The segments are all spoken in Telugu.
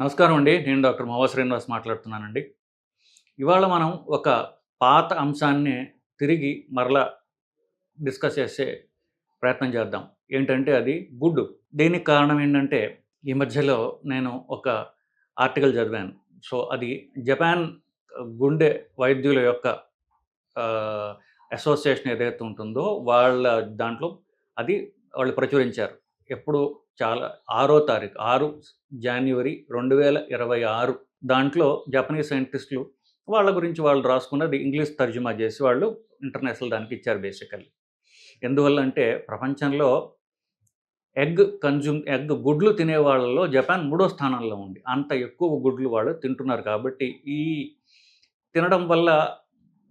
నమస్కారం అండి. నేను డాక్టర్ మోహ శ్రీనివాస్ మాట్లాడుతున్నానండి. ఇవాళ మనం ఒక పాత అంశాన్ని తిరిగి మరలా డిస్కస్ చేసే ప్రయత్నం చేద్దాం. ఏంటంటే అది గుడ్డు దీనికి కారణం ఏంటంటే ఈ మధ్యలో నేను ఒక ఆర్టికల్ చదివాను. సో అది జపాన్ గుండె వైద్యుల యొక్క అసోసియేషన్ ఏదైతే ఉంటుందో వాళ్ళ దాంట్లో అది వాళ్ళు ప్రచురించారు. ఎప్పుడు చాలా ఆరో తారీఖు ఆరు జనవరి రెండు వేల ఇరవై ఆరు దాంట్లో జపనీస్ సైంటిస్టులు వాళ్ళ గురించి వాళ్ళు రాసుకున్నది ఇంగ్లీష్ తర్జుమా చేసి వాళ్ళు ఇంటర్నేషనల్ దానికి ఇచ్చారు బేసికల్లీ. ఎందువల్ల అంటే ప్రపంచంలో ఎగ్ కన్జ్యూమ్ ఎగ్ గుడ్లు తినే వాళ్ళలో జపాన్ మూడో స్థానంలో ఉంది. అంత ఎక్కువ గుడ్లు వాళ్ళు తింటున్నారు కాబట్టి ఈ తినడం వల్ల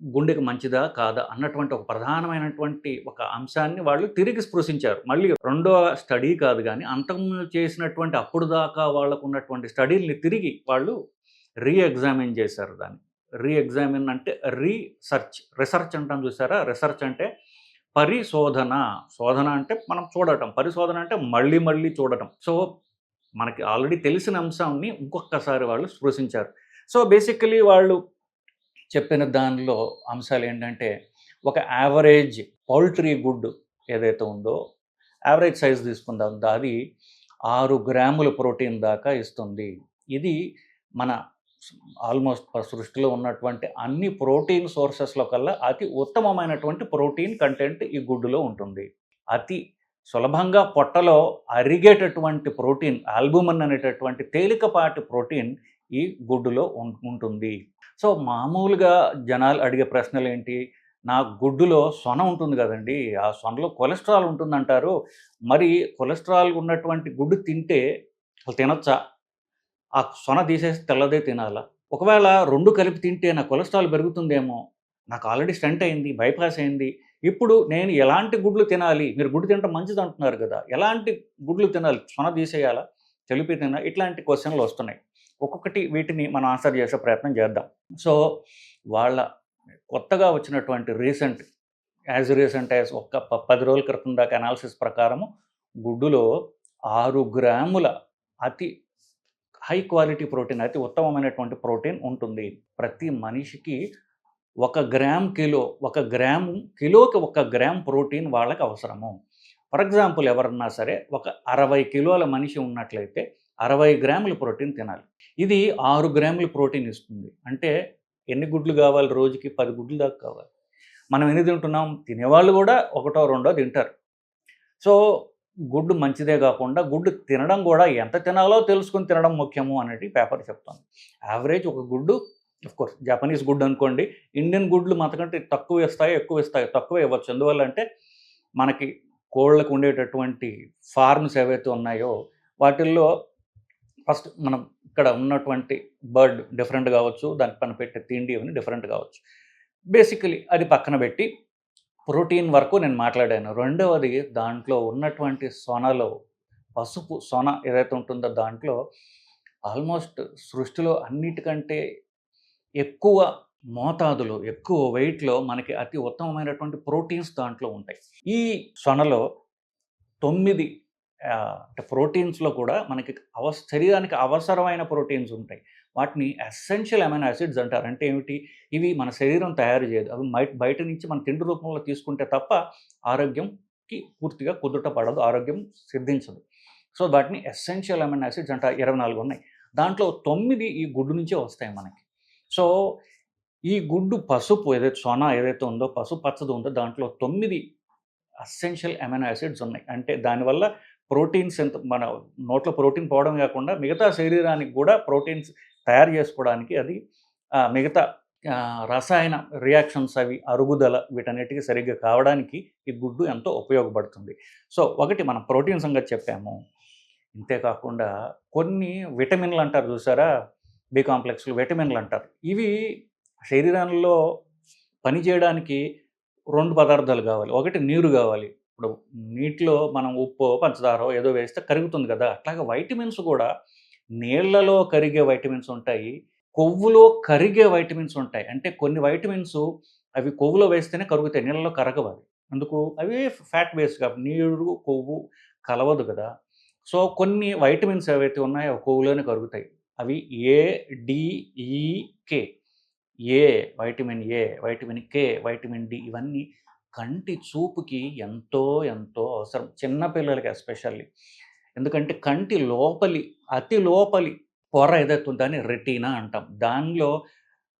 గుండెకి మంచిదా కాదా అన్నటువంటి ఒక ప్రధానమైనటువంటి ఒక అంశాన్ని వాళ్ళు తిరిగి స్పృశించారు. మళ్ళీ రెండో స్టడీ కాదు కానీ అంతకుముందు చేసినటువంటి అప్పుడు దాకా వాళ్ళకు ఉన్నటువంటి స్టడీల్ని తిరిగి వాళ్ళు రీ ఎగ్జామిన్ చేశారు దాన్ని. రీ ఎగ్జామిన్ అంటే రీసర్చ్. రీసెర్చ్ అంటాం చూసారా? రీసెర్చ్ అంటే పరిశోధన. శోధన అంటే మనం చూడటం. పరిశోధన అంటే మళ్ళీ మళ్ళీ చూడటం. సో మనకి ఆల్రెడీ తెలిసిన అంశాన్ని ఇంకొకసారి వాళ్ళు స్పృశించారు. సో బేసికలీ వాళ్ళు చెప్పిన దానిలో అంశాలు ఏంటంటే ఒక యావరేజ్ పౌల్ట్రీ గుడ్ ఏదైతే ఉందో యావరేజ్ సైజ్ తీసుకుందాం. అది ఆరు గ్రాముల ప్రోటీన్ దాకా ఇస్తుంది. ఇది మన ఆల్మోస్ట్ సృష్టిలో ఉన్నటువంటి అన్ని ప్రోటీన్ సోర్సెస్లో కల్లా అతి ఉత్తమమైనటువంటి ప్రోటీన్ కంటెంట్ ఈ గుడ్డులో ఉంటుంది. అతి సులభంగా పొట్టలో అరిగేటటువంటి ప్రోటీన్ ఆల్బుమన్ అనేటటువంటి తేలికపాటి ప్రోటీన్ ఈ గుడ్డులో ఉంటుంది. సో మామూలుగా జనాలు అడిగే ప్రశ్నలు ఏంటి నా గుడ్డులో సొన ఉంటుంది కదండి. ఆ సొనలో కొలెస్ట్రాల్ ఉంటుందంటారు. మరి కొలెస్ట్రాల్ ఉన్నటువంటి గుడ్డు తింటే అసలు తినొచ్చా? ఆ సొన తీసేసి తెల్లదే తినాలా? ఒకవేళ రెండు కలిపి తింటే నా కొలెస్ట్రాల్ పెరుగుతుందేమో? నాకు ఆల్రెడీ స్టంట్ అయింది బైపాస్ అయింది. ఇప్పుడు నేను ఎలాంటి గుడ్లు తినాలి? మీరు గుడ్డు తినడం మంచిది అంటున్నారు కదా. ఎలాంటి గుడ్లు తినాలి? సొన తీసేయాలా? తెలిపి తినా? ఇట్లాంటి క్వశ్చన్లు వస్తున్నాయి. ఒక్కొక్కటి వీటిని మనం ఆన్సర్ చేసే ప్రయత్నం చేద్దాం. సో వాళ్ళ కొత్తగా వచ్చినటువంటి రీసెంట్ యాజ్ రీసెంట్ యాజ్ ఒక్క ప- పది రోజుల క్రితం దాకా అనాలిసిస్ ప్రకారము గుడ్డులో ఆరు గ్రాముల అతి హై క్వాలిటీ ప్రోటీన్ అతి ఉత్తమమైనటువంటి ప్రోటీన్ ఉంటుంది. ప్రతి మనిషికి ఒక గ్రామ్ కిలో ఒక గ్రామ్ కిలోకి ఒక గ్రామ్ ప్రోటీన్ వాళ్ళకి అవసరము. ఫర్ ఎగ్జాంపుల్ ఎవరన్నా సరే ఒక అరవై కిలోల మనిషి ఉన్నట్లయితే అరవై గ్రాముల ప్రోటీన్ తినాలి. ఇది ఆరు గ్రాముల ప్రోటీన్ ఇస్తుంది. అంటే ఎన్ని గుడ్లు కావాలి రోజుకి? పది గుడ్లు దాకా కావాలి. మనం ఎన్ని తింటున్నాం? తినేవాళ్ళు కూడా ఒకటో రెండో తింటారు. సో గుడ్డు మంచిదే కాకుండా గుడ్డు తినడం కూడా ఎంత తినాలో తెలుసుకుని తినడం ముఖ్యము అనేది పేపర్ చెప్తుంది. యావరేజ్ ఒక గుడ్డు కోర్స్ జపనీస్ గుడ్డు అనుకోండి ఇండియన్ గుడ్లు మనకంటే తక్కువ ఇస్తాయి ఎక్కువ ఇస్తాయి తక్కువ ఇవ్వచ్చు. ఎందువల్ల అంటే మనకి కోళ్ళకు ఉండేటటువంటి ఫార్మ్స్ ఏవైతే ఉన్నాయో వాటిల్లో ఫస్ట్ మనం ఇక్కడ ఉన్నటువంటి బర్డ్ డిఫరెంట్ కావచ్చు దానికి పని పెట్టే తిండి అవన్నీ డిఫరెంట్ కావచ్చు. బేసికలీ అది పక్కన పెట్టి ప్రోటీన్ వరకు నేను మాట్లాడాను. రెండవది దాంట్లో ఉన్నటువంటి సొనలో పసుపు సొన ఏదైతే ఉంటుందో దాంట్లో ఆల్మోస్ట్ సృష్టిలో అన్నిటికంటే ఎక్కువ మోతాదులో ఎక్కువ వెయిట్లో మనకి అతి ఉత్తమమైనటువంటి ప్రోటీన్స్ దాంట్లో ఉంటాయి. ఈ సొనలో తొమ్మిది అంటే ప్రోటీన్స్లో కూడా మనకి అవ శరీరానికి అవసరమైన ప్రోటీన్స్ ఉంటాయి. వాటిని ఎసెన్షియల్ అమైనో యాసిడ్స్ అంటారు. అంటే ఏమిటి? ఇవి మన శరీరం తయారు చేయదు. అవి బయట బయట నుంచి మన తిండి రూపంలో తీసుకుంటే తప్ప ఆరోగ్యంకి పూర్తిగా కుదుట పడదు. ఆరోగ్యం సిద్ధించదు. సో వాటిని ఎసెన్షియల్ అమైనో యాసిడ్స్ అంట ఇరవై నాలుగు ఉన్నాయి. దాంట్లో తొమ్మిది ఈ గుడ్డు నుంచే వస్తాయి మనకి. సో ఈ గుడ్డు పసుపు ఏదైతే సోనా ఏదైతే ఉందో పసుపు పచ్చది ఉందో దాంట్లో తొమ్మిది అసెన్షియల్ అమైనో యాసిడ్స్ ఉన్నాయి. అంటే దానివల్ల ప్రోటీన్స్ ఎంత మన నోట్లో ప్రోటీన్ పోవడం కాకుండా మిగతా శరీరానికి కూడా ప్రోటీన్స్ తయారు చేసుకోవడానికి అది మిగతా రసాయన రియాక్షన్స్ అవి అరుగుదల వీటన్నిటికీ సరిగ్గా కావడానికి ఈ గుడ్డు ఎంతో ఉపయోగపడుతుంది. సో ఒకటి మనం ప్రోటీన్ సంగతి చెప్పాము. ఇంతేకాకుండా కొన్ని విటమిన్లు అంటారు చూసారా? బి కాంప్లెక్స్లు విటమిన్లు అంటారు. ఇవి శరీరంలో పనిచేయడానికి రెండు పదార్థాలు కావాలి. ఒకటి నీరు కావాలి. ఇప్పుడు నీటిలో మనం ఉప్పు పంచదార ఏదో వేస్తే కరుగుతుంది కదా. అట్లాగే వైటమిన్స్ కూడా నీళ్ళలో కరిగే వైటమిన్స్ ఉంటాయి. కొవ్వులో కరిగే వైటమిన్స్ ఉంటాయి. అంటే కొన్ని వైటమిన్స్ అవి కొవ్వులో వేస్తేనే కరుగుతాయి. నీళ్ళలో కరగవు అవి. అందుకు అవి ఫ్యాట్ బేస్డ్ కాబట్టి నీరు కొవ్వు కలవదు కదా. సో కొన్ని వైటమిన్స్ ఏవైతే ఉన్నాయో అవి కొవ్వులోనే కరుగుతాయి. అవి A D E K A vitamin A vitamin K vitamin D ఇవన్నీ కంటి చూపుకి ఎంతో ఎంతో అవసరం. చిన్నపిల్లలకి ఎస్పెషల్లీ. ఎందుకంటే కంటి లోపలి అతి లోపలి పొర ఏదైతే దాన్ని రెటీనా అంటాం. దానిలో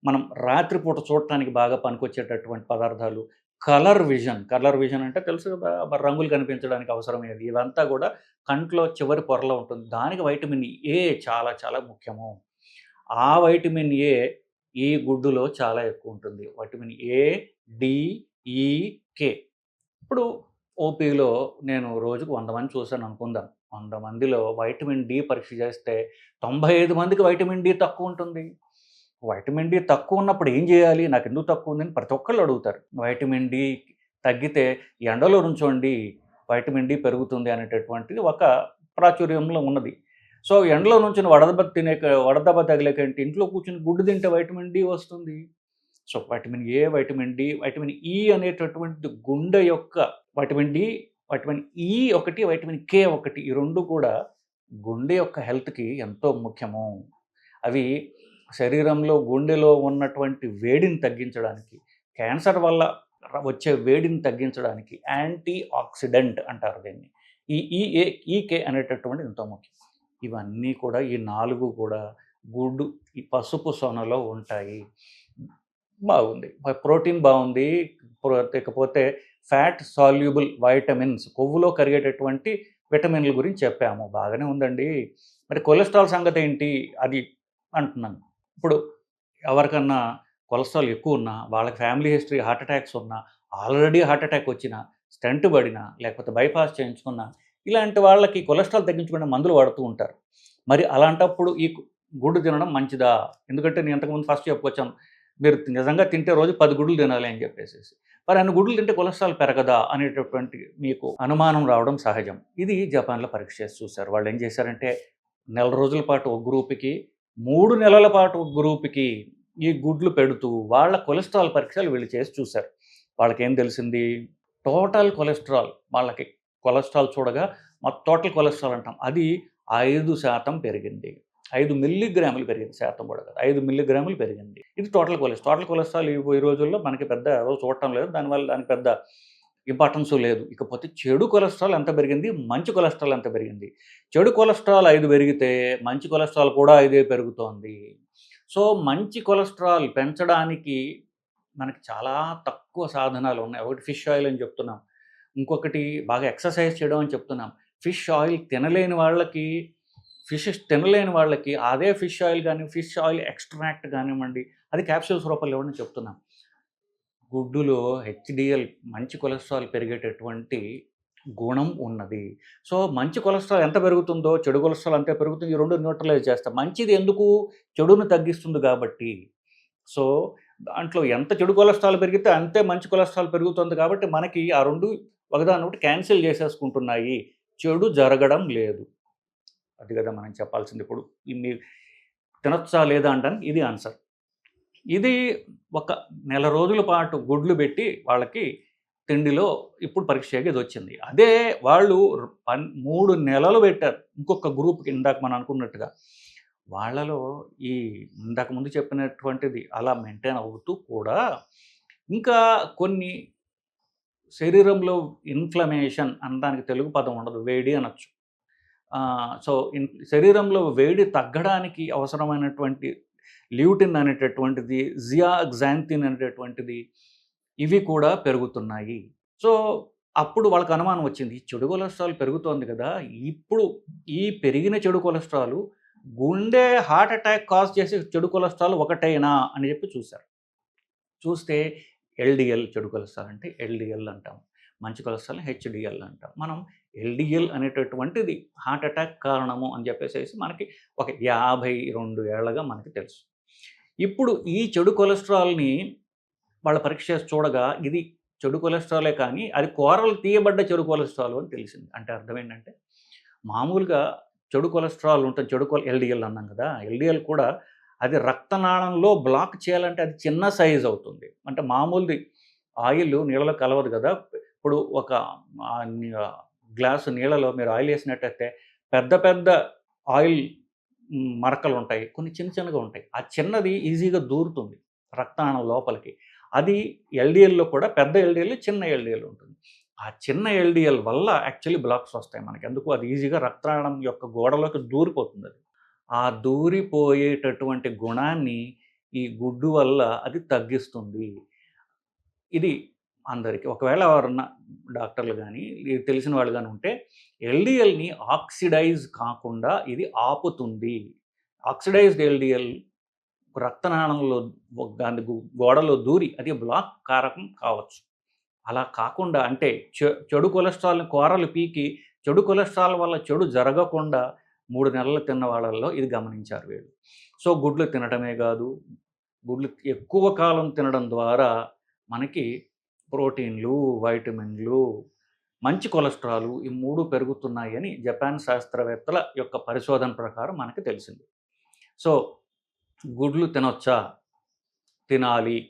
మనం రాత్రిపూట చూడటానికి బాగా పనికొచ్చేటటువంటి పదార్థాలు కలర్ విజన్. కలర్ విజన్ అంటే తెలుసు కదా రంగులు కనిపించడానికి అవసరమేది ఇదంతా కూడా కంట్లో చివరి పొరలో ఉంటుంది. దానికి వైటమిన్ ఏ చాలా చాలా ముఖ్యము. ఆ వైటమిన్ ఏ ఈ గుడ్డులో చాలా ఎక్కువ ఉంటుంది. వైటమిన్ ఏ డి ఈ కే ఇప్పుడు ఓపీలో నేను రోజుకు వంద మంది చూశాను అనుకుందాం. వంద మందిలో వైటమిన్ డి పరీక్ష చేస్తే తొంభై ఐదు మందికి వైటమిన్ డి తక్కువ ఉంటుంది. వైటమిన్ డి తక్కువ ఉన్నప్పుడు ఏం చేయాలి? నాకు ఎందుకు తక్కువ ఉందని ప్రతి ఒక్కళ్ళు అడుగుతారు. వైటమిన్ డి తగ్గితే ఎండలో నుంచోండి వైటమిన్ డి పెరుగుతుంది అనేటటువంటిది ఒక ప్రాచుర్యంలో ఉన్నది. సో ఎండలో నుంచి వడదెబ్బ తినే వడదెబ్బ తగిలేకంటే ఇంట్లో కూర్చుని గుడ్డు తింటే వైటమిన్ డి వస్తుంది. So vitamin A vitamin D vitamin E అనేటటువంటి గుండె యొక్క వైటమిన్ డి వైటమిన్ ఈ ఒకటి వైటమిన్ కే ఒకటి ఈ రెండు కూడా గుండె యొక్క హెల్త్కి ఎంతో ముఖ్యము. అవి శరీరంలో గుండెలో ఉన్నటువంటి వేడిని తగ్గించడానికి క్యాన్సర్ వల్ల వచ్చే వేడిని తగ్గించడానికి యాంటీ ఆక్సిడెంట్ అంటారు దీన్ని. ఈ ఈఏ ఈకే అనేటటువంటి ఎంతో ముఖ్యం. ఇవన్నీ కూడా ఈ నాలుగు కూడా గుడ్డు ఈ పసుపు సొనలో ఉంటాయి. బాగుంది. ప్రోటీన్ బాగుంది. లేకపోతే ఇకపోతే ఫ్యాట్ సాల్యూబుల్ వైటమిన్స్ కొవ్వులో కరిగేటటువంటి విటమిన్ల గురించి చెప్పాము. బాగానే ఉందండి. మరి కొలెస్ట్రాల్ సంగతి ఏంటి? అది అంటున్నాను. ఇప్పుడు ఎవరికన్నా కొలెస్ట్రాల్ ఎక్కువ ఉన్నా వాళ్ళకి ఫ్యామిలీ హిస్టరీ హార్ట్ అటాక్స్ ఉన్నా ఆల్రెడీ హార్ట్ అటాక్ వచ్చినా స్టంట్ పడినా లేకపోతే బైపాస్ చేయించుకున్నా ఇలాంటి వాళ్ళకి కొలెస్ట్రాల్ తగ్గించుకునే మందులు వాడుతూ ఉంటారు. మరి అలాంటప్పుడు ఈ గుడ్డు తినడం మంచిదా? ఎందుకంటే నేను ఇంతకుముందు ఫస్ట్ చెప్పుకొచ్చాను. మీరు నిజంగా తింటే రోజు పది గుడ్లు తినాలి అని చెప్పేసి మరి అన్ని గుడ్లు తింటే కొలెస్ట్రాల్ పెరగదా అనేటటువంటి మీకు అనుమానం రావడం సహజం. ఇది జపాన్లో పరీక్ష చేసి చూశారు. వాళ్ళు ఏం చేశారంటే నెల రోజుల పాటు ఒక గ్రూప్కి మూడు నెలల పాటు ఒక గ్రూప్కి ఈ గుడ్లు పెడుతూ వాళ్ళ కొలెస్ట్రాల్ పరీక్షలు వీళ్ళు చేసి చూశారు. వాళ్ళకేం తెలిసింది? టోటల్ కొలెస్ట్రాల్ వాళ్ళకి కొలెస్ట్రాల్ చూడగా మా టోటల్ కొలెస్ట్రాల్ అంటాం. అది ఐదు శాతం పెరిగింది. ఐదు మిల్లీగ్రాములు పెరిగింది శాతం కూడా కాదు. ఐదు మిల్లీగ్రాములు పెరిగింది. ఇది టోటల్ కొలెస్ట్రాల్ టోటల్ కొలెస్ట్రాల్ ఈ రోజుల్లో మనకి పెద్ద ఎవరు చూడటం లేదు. దానివల్ల దానికి పెద్ద ఇంపార్టెన్స్ లేదు. ఇకపోతే చెడు కొలెస్ట్రాల్ ఎంత పెరిగింది? మంచి కొలెస్ట్రాల్ ఎంత పెరిగింది? చెడు కొలెస్ట్రాల్ ఐదు పెరిగితే మంచి కొలెస్ట్రాల్ కూడా ఐదే పెరుగుతోంది. సో మంచి కొలెస్ట్రాల్ పెంచడానికి మనకి చాలా తక్కువ సాధనాలు ఉన్నాయి. ఒకటి ఫిష్ ఆయిల్ అని చెప్తున్నాం. ఇంకొకటి బాగా ఎక్సర్సైజ్ చేయడం అని చెప్తున్నాం. ఫిష్ ఆయిల్ తినలేని వాళ్ళకి ఫిషెస్ తినలేని వాళ్ళకి అదే ఫిష్ ఆయిల్ కానీ ఫిష్ ఆయిల్ ఎక్స్ట్రాక్ట్ కానివ్వండి అది క్యాప్సూల్స్ రూపంలో ఇవ్వండి చెప్తున్నాం. గుడ్డులో హెచ్డిఎల్ మంచి కొలెస్ట్రాల్ పెరిగేటటువంటి గుణం ఉన్నది. సో మంచి కొలెస్ట్రాల్ ఎంత పెరుగుతుందో చెడు కొలెస్ట్రాల్ అంతే పెరుగుతుంది. ఈ రెండు న్యూట్రలైజ్ చేస్తాం. మంచిది ఎందుకు? చెడును తగ్గిస్తుంది కాబట్టి. సో దాంట్లో ఎంత చెడు కొలెస్ట్రాల్ పెరిగితే అంతే మంచి కొలెస్ట్రాల్ పెరుగుతుంది కాబట్టి మనకి ఆ రెండు ఒకదాని ఒకటి క్యాన్సిల్ చేసేసుకుంటున్నాయి. చెడు జరగడం లేదు. అది కదా మనం చెప్పాల్సింది ఇప్పుడు. మీ తినొచ్చా లేదా అంటాను ఇది ఆన్సర్. ఇది ఒక నెల రోజుల పాటు గుడ్లు పెట్టి వాళ్ళకి తిండిలో ఇప్పుడు పరీక్ష ఇది వచ్చింది. అదే వాళ్ళు పన్ మూడు నెలలు పెట్టారు. ఇంకొక గ్రూప్కి ఇందాక మనం అనుకున్నట్టుగా. వాళ్ళలో ఈ ఇందాక ముందు చెప్పినటువంటిది అలా మెయింటైన్ అవుతూ కూడా ఇంకా కొన్ని శరీరంలో ఇన్ఫ్లమేషన్ అనడానికి తెలుగు పదం ఉండదు. వేడి అనొచ్చు. సో ఇన్ శరీరంలో వేడి తగ్గడానికి అవసరమైనటువంటి ల్యూటిన్ అనేటటువంటిది జియాగ్జాంతిన్ అనేటటువంటిది ఇవి కూడా పెరుగుతున్నాయి. సో అప్పుడు వాళ్ళకి అనుమానం వచ్చింది ఈ చెడు కొలెస్ట్రాల్ పెరుగుతోంది కదా ఇప్పుడు ఈ పెరిగిన చెడు కొలెస్ట్రాల్ గుండె హార్ట్ అటాక్ కాజ్ చేసే చెడు కొలెస్ట్రాల్ ఒకటేనా? అని చెప్పి చూశారు. చూస్తే ఎల్డిఎల్ చెడు కొలెస్ట్రాల్ అంటే ఎల్డిఎల్ అంటాం మంచి కొలెస్ట్రాల్ హెచ్డిఎల్ అంటాం. మనం ఎల్డిఎల్ అనేటటువంటిది హార్ట్ అటాక్ కారణము అని చెప్పేసి మనకి ఒక యాభై రెండు ఏళ్ళగా మనకి తెలుసు. ఇప్పుడు ఈ చెడు కొలెస్ట్రాల్ని వాళ్ళ పరీక్ష చేసి చూడగా ఇది చెడు కొలెస్ట్రాలే కానీ అది కూరలు తీయబడ్డ చెడు కొలెస్ట్రాల్ అని తెలిసింది. అంటే అర్థం ఏంటంటే మామూలుగా చెడు కొలెస్ట్రాల్ ఉంటుంది చెడు కొల ఎల్డిఎల్ అన్నాం కదా ఎల్డిఎల్ కూడా అది రక్తనాళంలో బ్లాక్ చేయాలంటే అది చిన్న సైజ్ అవుతుంది. అంటే మామూలుది ఆయిల్ నీళ్ళలో కలవదు కదా. ఇప్పుడు ఒక గ్లాసు నీళ్ళలో మీరు ఆయిల్ వేసినట్టయితే పెద్ద పెద్ద ఆయిల్ మరకలు ఉంటాయి కొన్ని చిన్న చిన్నగా ఉంటాయి. ఆ చిన్నది ఈజీగా దూరుతుంది రక్తాణం లోపలికి. అది ఎల్డిఎల్లో కూడా పెద్ద ఎల్డిఎల్ చిన్న ఎల్డిఎల్ ఉంటుంది. ఆ చిన్న ఎల్డిఎల్ వల్ల యాక్చువల్లీ బ్లాక్స్ వస్తాయి మనకి. ఎందుకు అది ఈజీగా రక్తాణం యొక్క గోడలోకి దూరిపోతుంది అది. ఆ దూరిపోయేటటువంటి గుణాన్ని ఈ గుడ్డు వల్ల అది తగ్గిస్తుంది. ఇది అందరికీ. ఒకవేళ ఎవరన్నా డాక్టర్లు కానీ తెలిసిన వాళ్ళు కానీ ఉంటే ఎల్డిఎల్ని ఆక్సిడైజ్ కాకుండా ఇది ఆపుతుంది. ఆక్సిడైజ్డ్ ఎల్డిఎల్ రక్తనాళంలో దాని గోడలో దూరి అది బ్లాక్ కారకం కావచ్చు. అలా కాకుండా అంటే చె- చెడు కొలెస్ట్రాల్ని కూరలు పీకి చెడు కొలెస్ట్రాల్ వల్ల చెడు జరగకుండా మూడు నెలలు తిన్న వాళ్ళల్లో ఇది గమనించారు వీళ్ళు. సో గుడ్లు తినడమే కాదు గుడ్లు ఎక్కువ కాలం తినడం ద్వారా మనకి ప్రోటీన్లు వైటమిన్లు మంచి కొలెస్ట్రాల్ ఈ మూడు పెరుగుతున్నాయని జపాన్ శాస్త్రవేత్తల యొక్క పరిశోధన ప్రకారం మనకి తెలిసింది. సో గుడ్లు తినొచ్చా? తినాలి.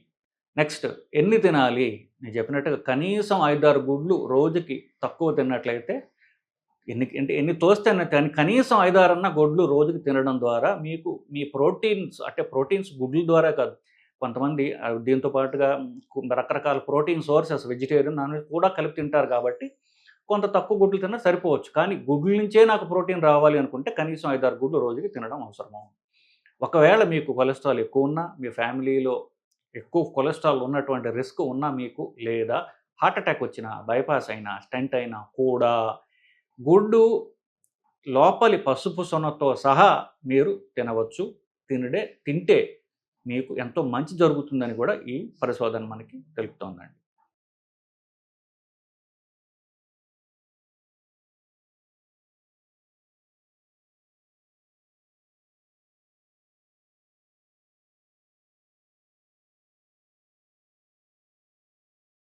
నెక్స్ట్ ఎన్ని తినాలి? నేను చెప్పినట్టుగా కనీసం ఐదారు గుడ్లు రోజుకి తక్కువ తిన్నట్లయితే ఎన్ని అంటే ఎన్ని తోస్తే కానీ కనీసం ఐదారన్న గుడ్లు రోజుకి తినడం ద్వారా మీకు మీ ప్రోటీన్స్ అంటే ప్రోటీన్స్ గుడ్ల ద్వారా కాదు కొంతమంది దీంతో పాటుగా రకరకాల protein sources vegetarian non veg కూడా కలిపి తింటారు కాబట్టి కొంత తక్కువ గుడ్లు తిన్నా సరిపోవచ్చు. కానీ గుడ్ల నుంచే నాకు ప్రోటీన్ రావాలి అనుకుంటే కనీసం ఐదారు గుడ్లు రోజుకి తినడం అవసరము. ఒకవేళ మీకు కొలెస్ట్రాల్ ఎక్కువ ఉన్నా మీ ఫ్యామిలీలో ఎక్కువ కొలెస్ట్రాల్ ఉన్నటువంటి రిస్క్ ఉన్నా మీకు లేదా హార్ట్ అటాక్ వచ్చినా బైపాస్ అయినా స్టెంట్ అయినా కూడా గుడ్డు లోపలి పసుపు సొనతో సహా మీరు తినవచ్చు. తినడే తింటే మీకు ఎంతో మంచి జరుగుతుందని కూడా ఈ పరిశోధన మనకి తెలుపుతోందండి.